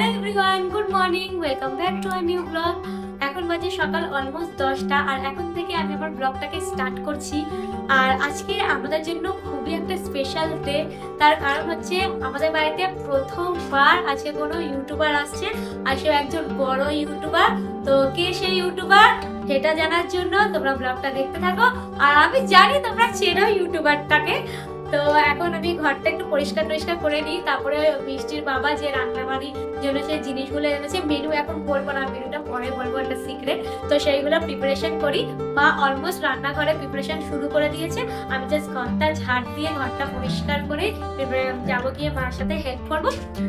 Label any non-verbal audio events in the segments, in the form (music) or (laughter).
Hello everyone good morning welcome back to a new blog এখন বাজে সকাল almost দশটা, আর এখন থেকে আমি আমার ব্লগটাকে স্টার্ট করছি। আর আজকে আমাদের জন্য খুবই একটা স্পেশাল ডে তার কারণ হচ্ছে আমাদের বাড়িতে প্রথমবার আজকে কোনো ইউটিউবার আসছে, আর সে একজন বড় ইউটিউবার তো কে সেই ইউটিউবার সেটা জানার জন্য তোমরা ব্লগটা দেখতে থাকো। আর আমি জানি তোমরা চেনো ইউটিউবারটাকে তো এখন আমি ঘরটা একটু পরিষ্কার টরিষ্কার করে নিই। তারপরে মিষ্টির বাবা যে রান্নাবাড়ির জন্য সেই জিনিসগুলো এনেছে মেনু এখন বলব না মেনুটা পরে বলব, একটা সিক্রেট তো সেইগুলো প্রিপারেশন করি। মা অলমোস্ট রান্নাঘরে প্রিপারেশন শুরু করে দিয়েছে। আমি জাস্ট ঘরটা ঝাড় দিয়ে ঘরটা পরিষ্কার করে যাব গিয়ে মার সাথে হেল্প করব।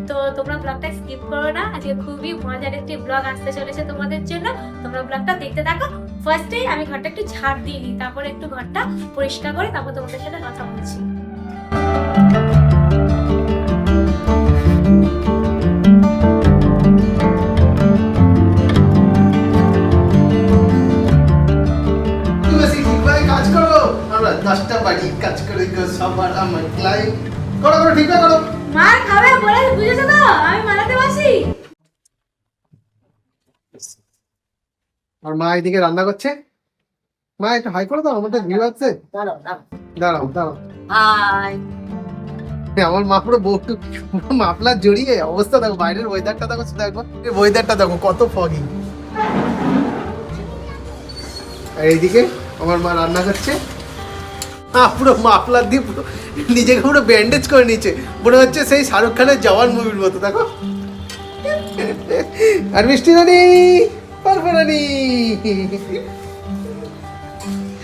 তো তোমরা ব্লগটা স্কিপ করো না। আজকে খুবই মজার একটি ব্লগ আসতে চলেছে তোমাদের জন্য। তোমরা ব্লগটা দেখতে থাকো। ফার্স্টেই আমি ঘরটা একটু ঝাড় দিয়ে নিই, তারপরে একটু ঘরটা পরিষ্কার করে তারপর তোমাদের সাথে কথা বলছি। দশটা বাড়ি কাজ করে গো সবার আমার ক্লাইন্ট করো করো ঠিকভাবে করো মার খাবে বলে বুঝেছ তো? আমি মানাতে পারছি আর মা এদিকে রান্না করছে? মা একটু হাই করে দাও আমাদের ভিউ আছে। দাঁড়াও দাঁড়াও। দাঁড়াও হাই। আমার মা পুরো বউ মাফলার জড়িয়ে অবস্থা দেখো বাইরের ওয়েদারটা দেখো শুধু একবার ওয়েদারটা দেখো কত ফগি আর এইদিকে আমার মা রান্না করছে। পুরো মাফলার দিয়ে পুরো নিজেকে পুরো ব্যান্ডেজ করে নিচ্ছে মনে হচ্ছে সেই শাহরুখ খানের জওয়ান মুভির মতো দেখো। আর মিষ্টি রানী পারবে রানী।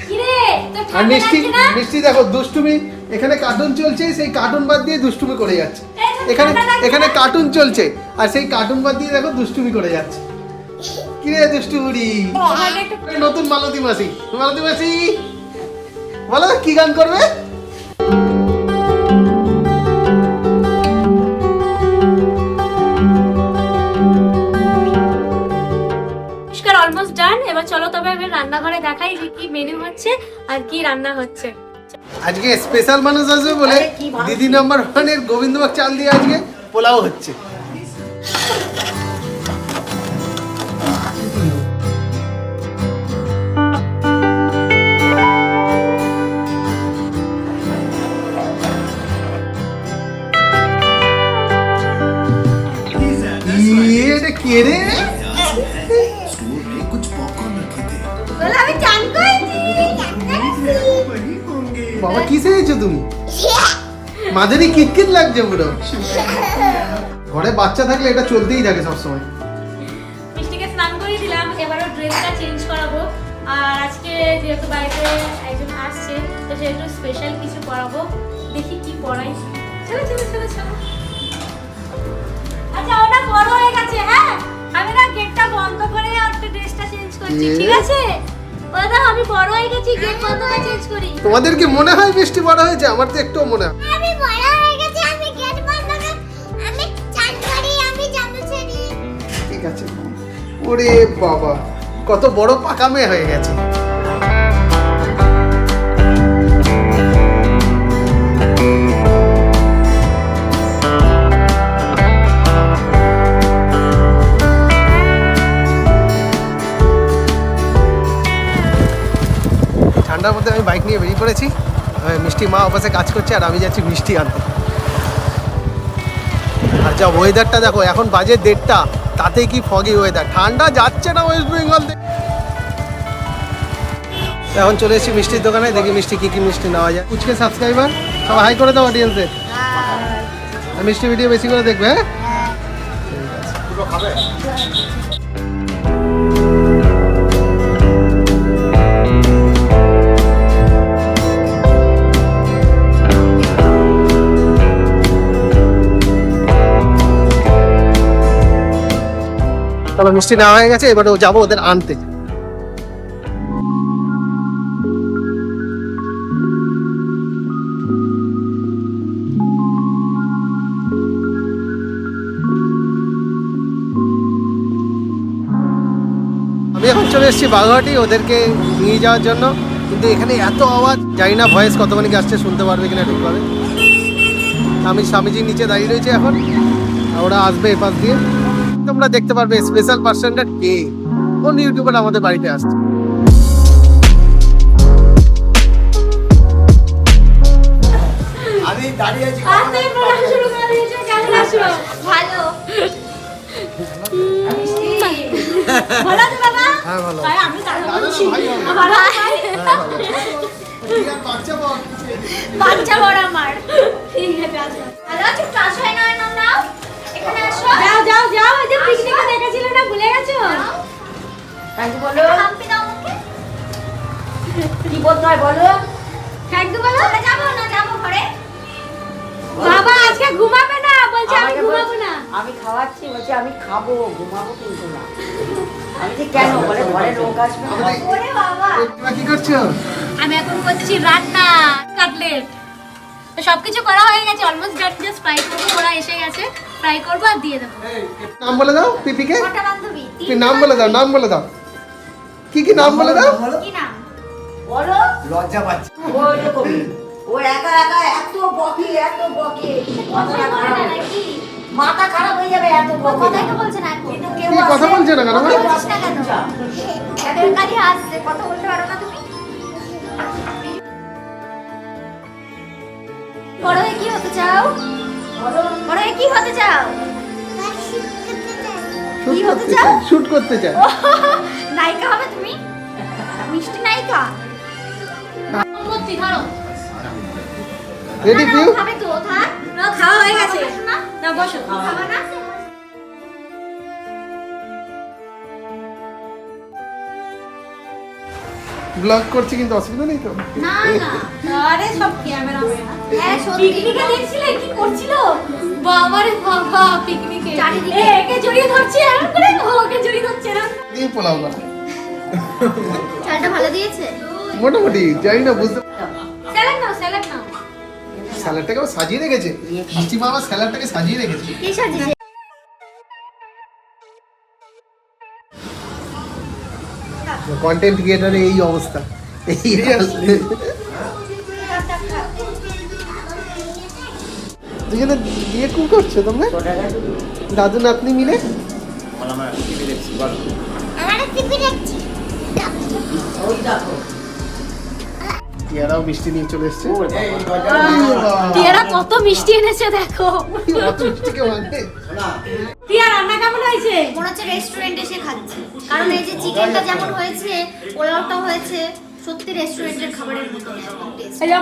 কিরে তো আর মিষ্টি মিষ্টি দেখো দুষ্টুমি এখানে কার্টুন চলছে সেই কার্টুন বাদ দিয়ে দুষ্টুমি করে যাচ্ছে। এখানে এখানে কার্টুন চলছে আর সেই কার্টুন বাদ দিয়ে দেখো দুষ্টুমি করে যাচ্ছে। কিরে দুষ্টু বুড়ি নতুন মালতী মাসি মালতী মাসি। বলো কি গান করবে? অলমোস্ট ডান এবার চলো তবে আমি রান্নাঘরে দেখাই যে কি মেনু হচ্ছে আর কি রান্না হচ্ছে। আজকে স্পেশাল মানুষ আসবে বলে। দিদি নাম্বার ওয়ানের গোবিন্দবাগ চাল দিয়ে আজকে পোলাও হচ্ছে। বাবা কি সেরেছো তুমি? মাঝারি কিটকিট লাগছে পুরো। ঘরে বাচ্চা থাকলে এটা চলতেই থাকে সবসময়। মিষ্টিকে স্নান করিয়ে দিলাম এবারও ড্রেসটা চেঞ্জ করাবো। আর আজকে যেহেতু বাড়িতে একজন আসছে তো সেহেতু স্পেশাল কিছু করাবো দেখি কি পড়াই চলো চলো চলো চলো। আচ্ছা ওটা বড় হয়ে গেছে হ্যাঁ? আমি না গেটটা বন্ধ করে আর ড্রেসটা চেঞ্জ করছি ঠিক আছে? দাদা আমি বড় হয়ে গেছি গেট বন্ধ করে চেঞ্জ করি। তোমাদের কি মনে হয় বৃষ্টি বড় হয়েছে? আমার তো একটুও মনে হয় আমি বড় হয়ে গেছি আমি গেট বন্ধ করে আমি চান করি আমি জামা ছেড়ি। ঠিক আছে। ওরে বাবা কত বড় পাকা মেয়ে হয়ে গেছে। ঠান্ডার মধ্যে আমি বাইক নিয়ে বেরিয়ে পড়েছি। মিষ্টি মা অফিসে কাজ করছে আর আমি যাচ্ছি মিষ্টি আনতে। আর যা ওয়েদারটা দেখো এখন বাজে দেড়টা। তাতে কি ফগি ওয়েদার ঠান্ডা যাচ্ছে না ওয়েস্ট বেঙ্গল থেকে এখন চলে এসেছি মিষ্টির দোকানে দেখি মিষ্টি কি কি মিষ্টি নেওয়া যায়। কুচকে সাবস্ক্রাইবার সব হাই করে দাও অডিয়েন্সে মিষ্টি ভিডিও বেশি করে দেখবে হ্যাঁ? চলো মিষ্টি নেওয়া হয়ে গেছে, এবারে যাব ওদের আনতে। আমি এখন চলে এসেছি বাগুহাটি ওদেরকে নিয়ে যাওয়ার জন্য। কিন্তু এখানে এত আওয়াজ, জানি না ভয়েস কতখানি আসছে, শুনতে পারবে কিনা ঠিকভাবে আমি স্বামীজির নিচে দাঁড়িয়ে রয়েছে এখন ওরা আসবে এপাশ দিয়ে। তোমরা দেখতে পারবে স্পেশাল পার্সনটা কে? কোন ইউটিউবার আমাদের বাড়িতে আসছে? আমি দাঁড়িয়ে আছি ভালো। ভালো। বাবা? হ্যাঁ ভালো। আমি বলছি? হ্যাঁ, আছে, বাচ্চা বড় আমার। ঠিক আছে ভালো আছো? ক্লাস হয় না নাও। এখানে আসো যাও যাও যাও ওই যে পিকনিকে দেখেছিল না ভুলে বলো হাম্পি দাও আমাকে কি বলতে হয় বলো থ্যাংক বলো যাব না যাব ঘরে? বাবা আজকে ঘুমাবে না বলছে আমি ঘুমাবো না। আমি খাওয়াচ্ছি বলছে আমি খাব ঘুমাবো কিন্তু না। আমি যে কেন? বলে ঘরে লোক আসবে ওরে বাবা। কি করছ? আমি এখন করছি রান্না কাটলেট। তো সবকিছু করা হয়ে গেছে অলমোস্ট ডান জাস্ট ফ্রাই করব ওরা এসে গেছে। ফ্রাই করব আর দিয়ে দেবো। নাম বলে দাও পিপিকে? কটা বান্ধবী? তুমি নাম বলে দাও নাম বলে দাও। কি কি নাম বলে দাও? কি নাম? বলো। লজ্জা পাচ্ছি। ও এরকম ও একা একা এত বকে এত বকে। কথা বলে না নাকি? মাথা খারাপ হয়ে যাবে এত বকে। কথাই তো বলছে না এখন। কিন্তু কেউ কথা বলছে না কেন কথা বলছিস না কেন? আচ্ছা। এদের কাছে আসছে কথা বলতে পারো না তুমি? বড় হয়ে কি হতে চাও? কি হতে করতে চাও? শুট করতে চাই। (laughs) নায়িকা হবে তুমি? মিষ্টি নায়িকা? সত্যি ধরো। রেডি পিউ খাবে তো থাক না খাওয়া হয়ে গেছে। না বসো খাবে না? ব্লগ করছি কিন্তু অসুবিধা নেই তো? না না। আরে সব ক্যামেরা হ্যাঁ সত্যি কি করছিল? বাবারে বাবা পিকনিকে চারিদিকে। একে জড়িয়ে ধরছে এরকম করে? ওকে জড়িয়ে ধরছে এরকম দিয়ে পোলাও করা চালটা ভালো দিয়েছে? মোটামুটি জানি না বুঝতে স্যালাড নাও স্যালাড নাও। স্যালাডটাকে সাজিয়ে রেখেছে? মিষ্টি মামা স্যালাডটাকে সাজিয়ে রেখেছে? কে সাজিয়েছে? কন্টেন্ট ক্রিয়েটারের এই অবস্থা। এই দুজনে বিয়ে কু করছ তোমরা? দাদু নাতনি মিলে? টিয়ারাও মিষ্টি নিয়ে চলে এসছে। টিয়ারা কত মিষ্টি এনেছে দেখো। টিয়া রান্না কেমন হয়েছে? মনে হচ্ছে রেস্টুরেন্টে এসে খাচ্ছি। কারণ এই যে চিকেনটা যেমন হয়েছে পোলাওটা হয়েছে সত্যি রেস্টুরেন্টের খাবারের মতো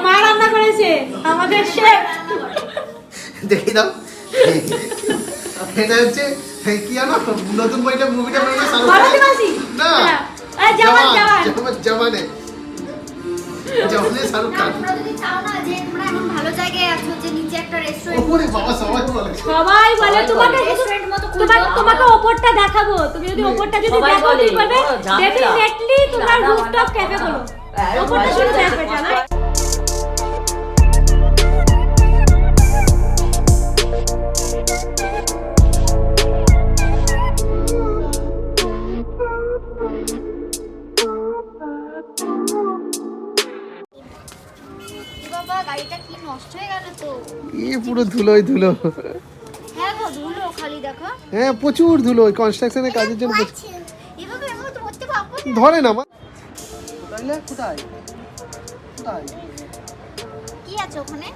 মা রান্না করেছে আমাদের শেফ দেখে দাও এটা হচ্ছে কি জানো? নতুন বইটা মুভিটা বানানো শাহরুখ না। জওয়ান জওয়ান শাহরুখ খান সবাই বলে। তোমাকে তোমাকে ওপরটা দেখাবো। তুমি যদি ওপরটা যদি দেখো তুমি বলবে? ডেফিনেটলি তোমরা রুফটপ ক্যাফে করো হ্যাঁ, ওপরটা শুধু দেখবে জানো বাবা গাড়িটা কি নষ্ট হয়ে গেল তো? এ পুরো ধুলোই ধুলো? হ্যাঁ গো ধুলো খালি দেখো। হ্যাঁ প্রচুর ধুলো ওই কনস্ট্রাকশনের কাজের জন্য এভাবে এভাবে তো ধরতে পারব না। ধরে না মা। কোথায় কোথায় কোথায় কি আছে ওখানে?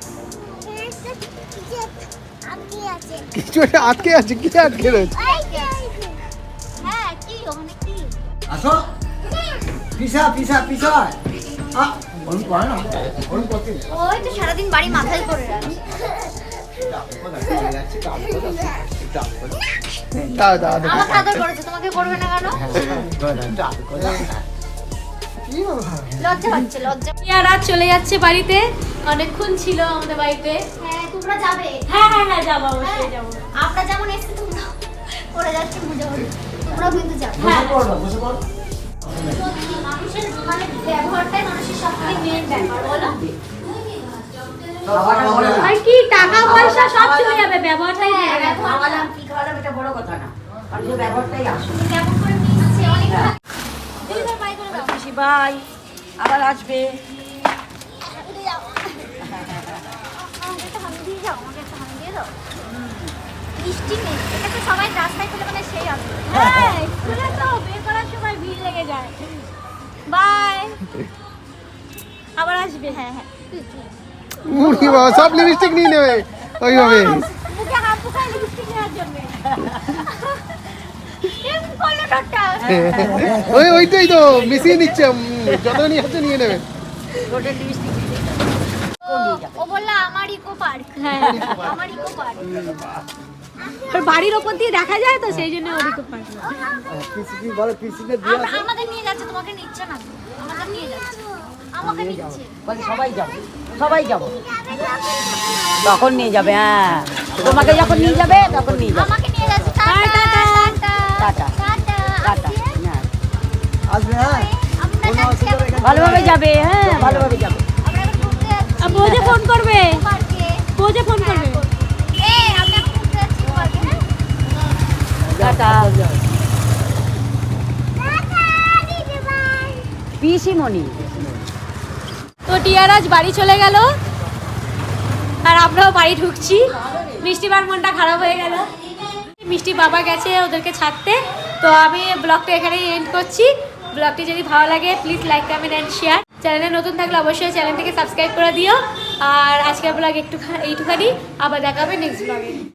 কিছু একটা আটকে আছে কি আটকে রয়েছে? হ্যাঁ কি ওখানে কি? আসো। পিসা পিসা পিসা। আ ওই তো সারাদিন বাড়ি মাথায় করে পাচ্ছে লজ্জা। টিয়ারা চলে যাচ্ছে বাড়িতে। অনেকক্ষণ ছিল আমাদের বাড়িতে। হ্যাঁ তোমরা যাবে? হ্যাঁ হ্যাঁ হ্যাঁ যাব অবশ্যই যাব। আমরা যেমন এসেছি তোমরা যাচ্ছে মজা তোমরাও কিন্তু যাবে। মানুষের মানে ব্যবহারটাই মানুষের সব মেন ব্যাপার বলো? খাওয়াটা বড় না। আর কি টাকা পয়সা সব চলে যাবে ব্যবহারটাই হ্যাঁ, খাওয়ালাম কি খাওয়ালাম এটা বড় কথা না। আর যে ব্যবহারটাই আসে কেমন করে মিশছে অনেক দিদি বাই করে দাও। খুশি ভাই আবার আসবে। মিষ্টি নেই এটা তো সবাই রাস্তায় খেলে মানে সেই আসবে হ্যাঁ হ্যাঁ। উড়ি বাবা সব লিপস্টিক নিয়ে নেবে। ওইভাবে। মুখে হাত পুকায় লিপস্টিক নেওয়ার জন্য। এরকম করল ঠোঁটটা ওই ওইটাই তো মিশিয়ে নিচ্ছে যত নিয়ে আছে নিয়ে নেবে। ঠোঁটের লিপস্টিক ও বলল আমার ইকো পার্ক হ্যাঁ। আমার ইকো পার্ক ওর বাড়ির ওপর দিয়ে দেখা যায় তো সেই জন্য ওদিকে পারবে পিসি কি বলে পিসিকে দিয়ে আমাদের নিয়ে যাচ্ছে তোমাকে নিচ্ছে না। আমাদের নিয়ে যাচ্ছে। বলে সবাই যাব। সবাই যাব। তখন নিয়ে যাবে হ্যাঁ। তোমাকে যখন নিয়ে যাবে তখন নিয়ে যাবে। Tata tata. হ্যাঁ। আসবে হ্যাঁ। ভালোভাবে যাবে হ্যাঁ। ভালোভাবে যাবে। আর ফোন করবে। বৌজে ফোন করবে। এই তো টিয়ারাজ বাড়ি চলে গেল। আর আমরাও বাড়ি ঢুকছি। মিষ্টিবার মনটা খারাপ হয়ে গেল। মিষ্টি বাবা গেছে ওদেরকে ছাড়তে। তো আমি ব্লগটা এখানেই এন্ড করছি। ব্লগটি যদি ভালো লাগে please like comment and share চ্যানেলে নতুন থাকলে অবশ্যই চ্যানেলটিকে সাবস্ক্রাইব করে দিও। আর আজকের ব্লগ একটু এইটুখানি। আবার দেখা হবে নেক্সট ব্লগে